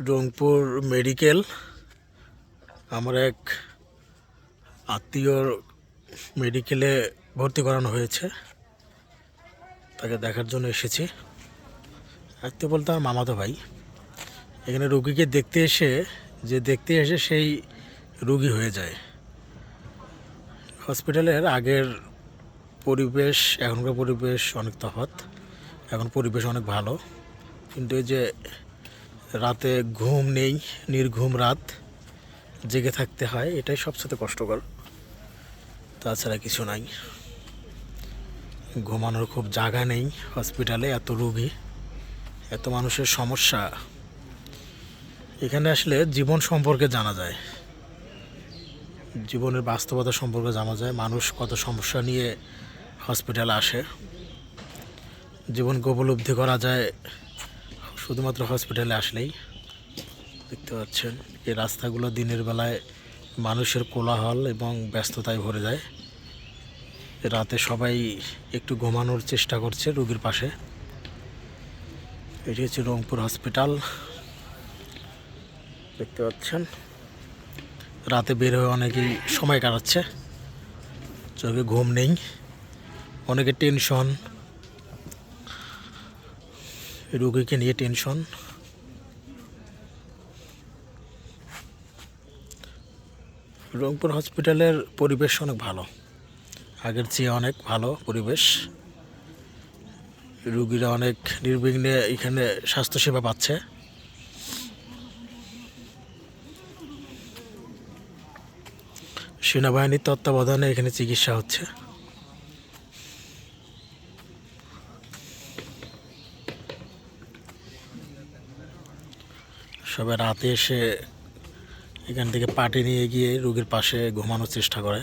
Rangpur medical. আমার এক আত্মীয়র মেডিকেলে ভর্তি করানো হয়েছে। তাকে দেখার জন্য এসেছি। আত্মীয় বলতে আমার মামাতো ভাই। এখানে রুগীকে দেখতে এসে, যে দেখতে এসে সেই রুগী হয়ে যায়। হসপিটালের আগের পরিবেশ, এখনকার পরিবেশ অনেক তফাৎ। এখন পরিবেশ অনেক ভালো। কিন্তু এই যে রাতে ঘুম নেই, নির্ঘুম রাত, জেগে থাকতে হয়, এটাই সবচেয়ে কষ্টকর। তাছাড়া কিছু নাই। ঘুমানোর খুব জায়গা নেই হসপিটালে, এত রুগী, এত মানুষের সমস্যা। এখানে আসলে জীবন সম্পর্কে জানা যায়। জীবনের বাস্তবতা সম্পর্কে জানা যায়। মানুষ কত সমস্যা নিয়ে হসপিটালে আসে। জীবনকে উপলব্ধি করা যায়। শুধুমাত্র হসপিটালে আসলেই দেখতে পাচ্ছেন এই রাস্তাগুলো দিনের বেলায় মানুষের কোলাহল এবং ব্যস্ততায় ভরে যায়। রাতে সবাই একটু ঘুমানোর চেষ্টা করছে রোগীর পাশে। এটি হচ্ছে রংপুর হসপিটাল দেখতে পাচ্ছেন, রাতে বের হয়ে অনেকেই সময় কাটাচ্ছে। চোখে ঘুম নেই, অনেকে টেনশন রুগীকে নিয়ে টেনশন। রংপুর হসপিটালের পরিবেশ অনেক ভালো। আগের চেয়ে অনেক ভালো পরিবেশ। রুগীরা অনেক নির্বিঘ্নে এখানে স্বাস্থ্যসেবা পাচ্ছে। সেনাবাহিনীর তত্ত্বাবধানে এখানে চিকিৎসা হচ্ছে। সবাই রাতে এসে এখান থেকে পাটি নিয়ে গিয়ে রোগীর পাশে ঘুমানোর চেষ্টা করে।